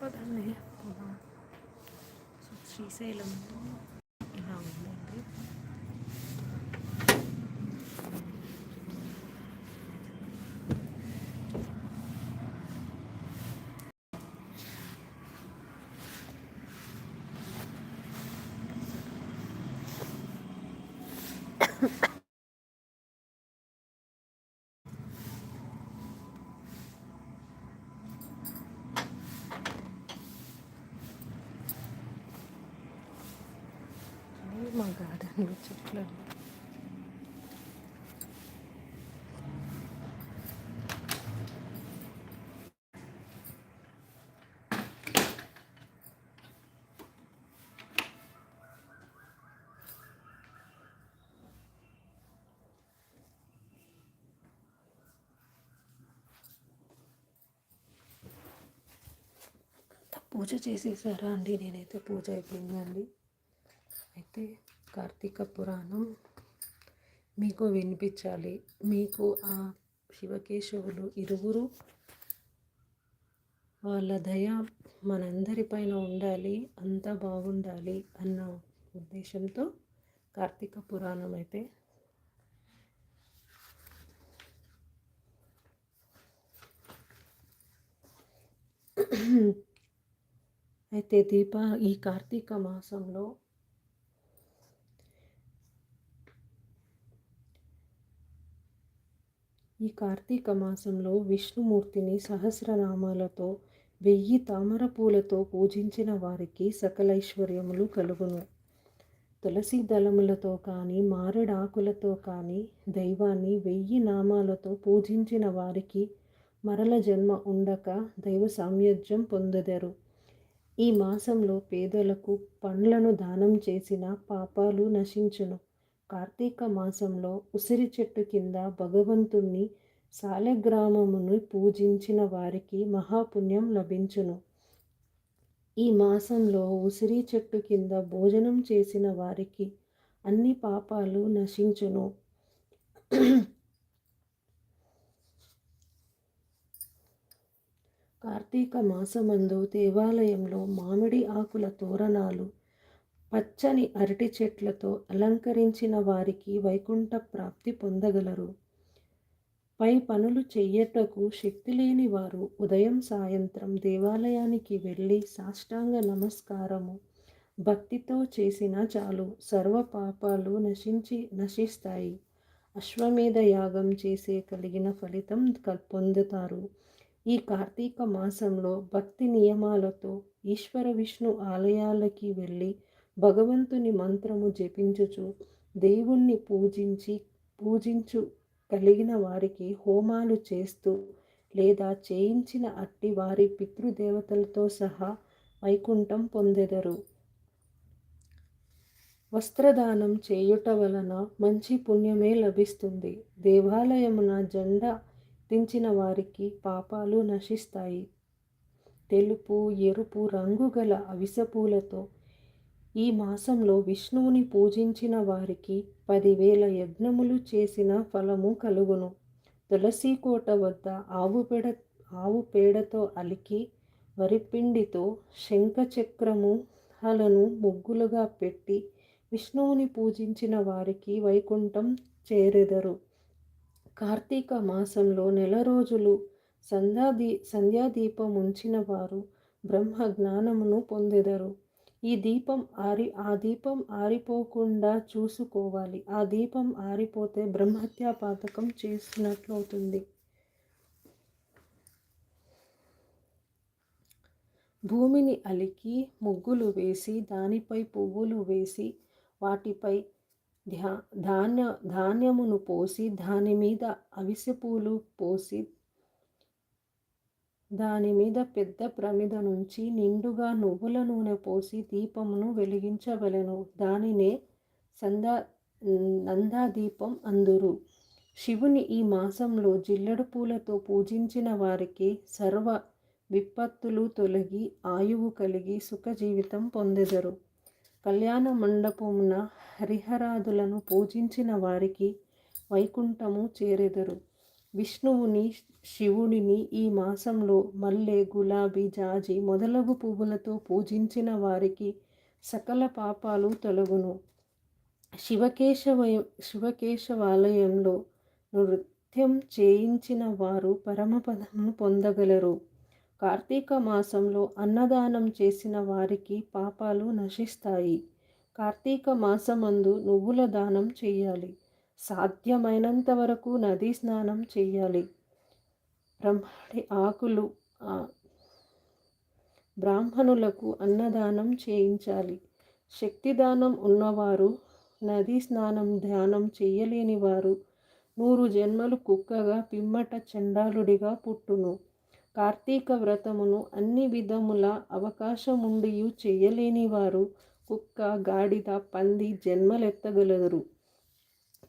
పదండి పోదాం సో శ్రీశైలం మా గార్డెన్లో చెట్లు. పూజ చేసేసారా అండి? నేనైతే పూజ అయిపోయిందండి. అయితే కార్తీక పురాణం మీకు వినిపించాలి. మీకు ఆ శివకేశవులు ఇరువురు వాళ్ళ దయ మనందరిపైన ఉండాలి అంతా బాగుండాలి అన్న ఉద్దేశంతో కార్తీక పురాణం అయితే అయితే దీప ఈ కార్తీక మాసంలో ఈ కార్తీక మాసంలో విష్ణుమూర్తిని సహస్రనామాలతో వెయ్యి తామర పూలతో పూజించిన వారికి సకలైశ్వర్యములు కలుగును. తులసి దళములతో కానీ మారడాకులతో కానీ దైవాన్ని వెయ్యి నామాలతో పూజించిన వారికి మరల జన్మ ఉండక దైవ సామ్యజ్యం పొందెదరు. ఈ మాసంలో పేదలకు పండ్లను దానం చేసిన పాపాలు నశించును. కార్తీక మాసంలో ఉసిరి చెట్టు కింద భగవంతుణ్ణి సాలెగ్రామమును పూజించిన వారికి మహాపుణ్యం లభించును. ఈ మాసంలో ఉసిరి చెట్టు కింద భోజనం చేసిన వారికి అన్ని పాపాలు నశించును. కార్తీక మాసమందు దేవాలయంలో మామిడి ఆకుల తోరణాలు పచ్చని అరటి చెట్లతో అలంకరించిన వారికి వైకుంఠ ప్రాప్తి పొందగలరు. పై పనులు చెయ్యటకు శక్తి లేని వారు ఉదయం సాయంత్రం దేవాలయానికి వెళ్ళి సాష్టాంగ నమస్కారము భక్తితో చేసిన చాలు సర్వ పాపాలు నశించి నశిస్తాయి. అశ్వమేధ యాగం చేసే కలిగిన ఫలితం పొందుతారు. ఈ కార్తీక మాసంలో భక్తి నియమాలతో ఈశ్వర విష్ణు ఆలయాలకి వెళ్ళి భగవంతుని మంత్రము జపించుచు దేవుణ్ణి పూజించి పూజించు కలిగిన వారికి హోమాలు చేస్తూ లేదా చేయించిన అట్టి వారి పితృదేవతలతో సహా వైకుంఠం పొందెదరు. వస్త్రదానం చేయుట వలన మంచి పుణ్యమే లభిస్తుంది. దేవాలయమున జెండా దించిన వారికి పాపాలు నశిస్తాయి. తెలుపు ఎరుపు రంగు గల అవిసపూలతో ఈ మాసంలో విష్ణువుని పూజించిన వారికి పదివేల యజ్ఞములు చేసిన ఫలము కలుగును. తులసి కోట వద్ద ఆవు పేడ ఆవు పేడతో అలికి వరిపిండితో శంఖచక్రము హలను ముగ్గులుగా పెట్టి విష్ణువుని పూజించిన వారికి వైకుంఠం చేరెదరు. కార్తీక మాసంలో నెల రోజులు సంధ్యాదీ సంధ్యాదీపం ఉంచిన వారు బ్రహ్మ జ్ఞానమును పొందెదరు. ఈ దీపం ఆరి ఆ దీపం ఆరిపోకుండా చూసుకోవాలి. ఆ దీపం ఆరిపోతే బ్రహ్మత్యా పాతకం చేసినట్లు అవుతుంది. భూమిని అలికి ముగ్గులు వేసి దానిపై పువ్వులు వేసి వాటిపై ధ్యా ధాన్య ధాన్యమును పోసి దాని మీద అవిసె పూలు పోసి దాని మీద పెద్ద ప్రమిద నుంచి నిండుగా నువ్వుల నూనె పోసి దీపమును వెలిగించవలెను. దానినే సందా నందాదీపం అందురు. శివుని ఈ మాసంలో జిల్లెడు పూలతో పూజించిన వారికి సర్వ విపత్తులు తొలగి ఆయువు కలిగి సుఖ జీవితం పొందెదరు. కళ్యాణ మండపమున హరిహరాదులను పూజించిన వారికి వైకుంఠము చేరెదరు. విష్ణువుని శివుడిని ఈ మాసంలో మల్లె గులాబీ జాజి మొదలగు పువ్వులతో పూజించిన వారికి సకల పాపాలు తొలగును. శివకేశవ శివకేశవాలయంలో నృత్యం చేయించిన వారు పరమపదమును పొందగలరు. కార్తీక మాసంలో అన్నదానం చేసిన వారికి పాపాలు నశిస్తాయి. కార్తీక మాసమందు నువ్వుల దానం చేయాలి. సాధ్యమైనంత వరకు నదీ స్నానం చేయాలి. బ్రహ్మడి ఆకులు బ్రాహ్మణులకు అన్నదానం చేయించాలి. శక్తిదానం ఉన్నవారు నదీ స్నానం ధ్యానం చేయలేని వారు నూరు జన్మలు కుక్కగా పిమ్మట చండాలుడిగా పుట్టును. కార్తీక వ్రతమును అన్ని విధముల అవకాశముండి చేయలేని వారు కుక్క గాడిద పంది జన్మలెత్తగలరు.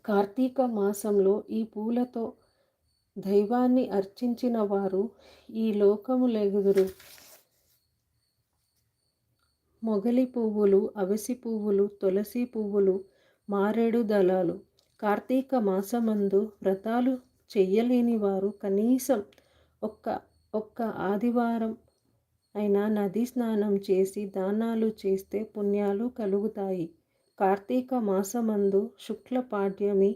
కార్తీక మాసంలో ఈ పూలతో దైవాన్ని అర్చించిన వారు ఈ లోకములెగుదురు మొగలి పువ్వులు అవిసి పువ్వులు తులసి పువ్వులు మారేడు దళాలు. కార్తీక మాసమందు వ్రతాలు చెయ్యలేని వారు కనీసం ఒక్క ఒక్క ఆదివారం అయినా నది స్నానం చేసి దానాలు చేస్తే పుణ్యాలు కలుగుతాయి. కార్తీక మాసమందు శుక్లపాడ్యమి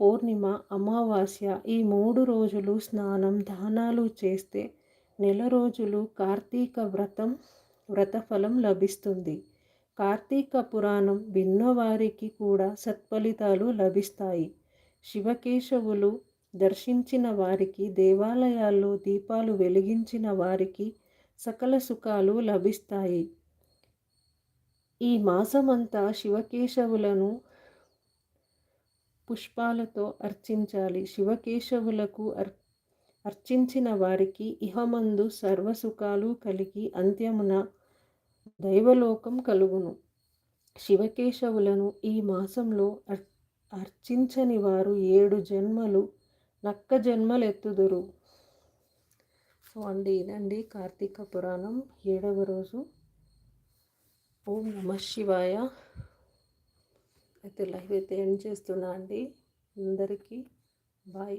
పౌర్ణిమ అమావాస్య ఈ మూడు రోజులు స్నానం దానాలు చేస్తే నెల రోజులు కార్తీక వ్రతం వ్రతఫలం లభిస్తుంది. కార్తీక పురాణం విన్నవారికి కూడా సత్ఫలితాలు లభిస్తాయి. శివకేశవులు దర్శించిన వారికి దేవాలయాల్లో దీపాలు వెలిగించిన వారికి సకల సుఖాలు లభిస్తాయి. ఈ మాసమంతా శివకేశవులను పుష్పాలతో అర్చించాలి. శివకేశవులకు అర్ అర్చించిన వారికి ఇహమందు సర్వసుఖాలు కలిగి అంత్యమున దైవలోకం కలుగును. శివకేశవులను ఈ మాసంలో అర్ అర్చించని వారు ఏడు జన్మలు నక్క జన్మలెత్తుదురు. సో అండి ఇదండి కార్తీక పురాణం. ఏడవ రోజు ఓం నమ శివాయ. అయితే లైవ్ అయితే ఎండ్ చేస్తున్నా అండి. అందరికీ బాయ్.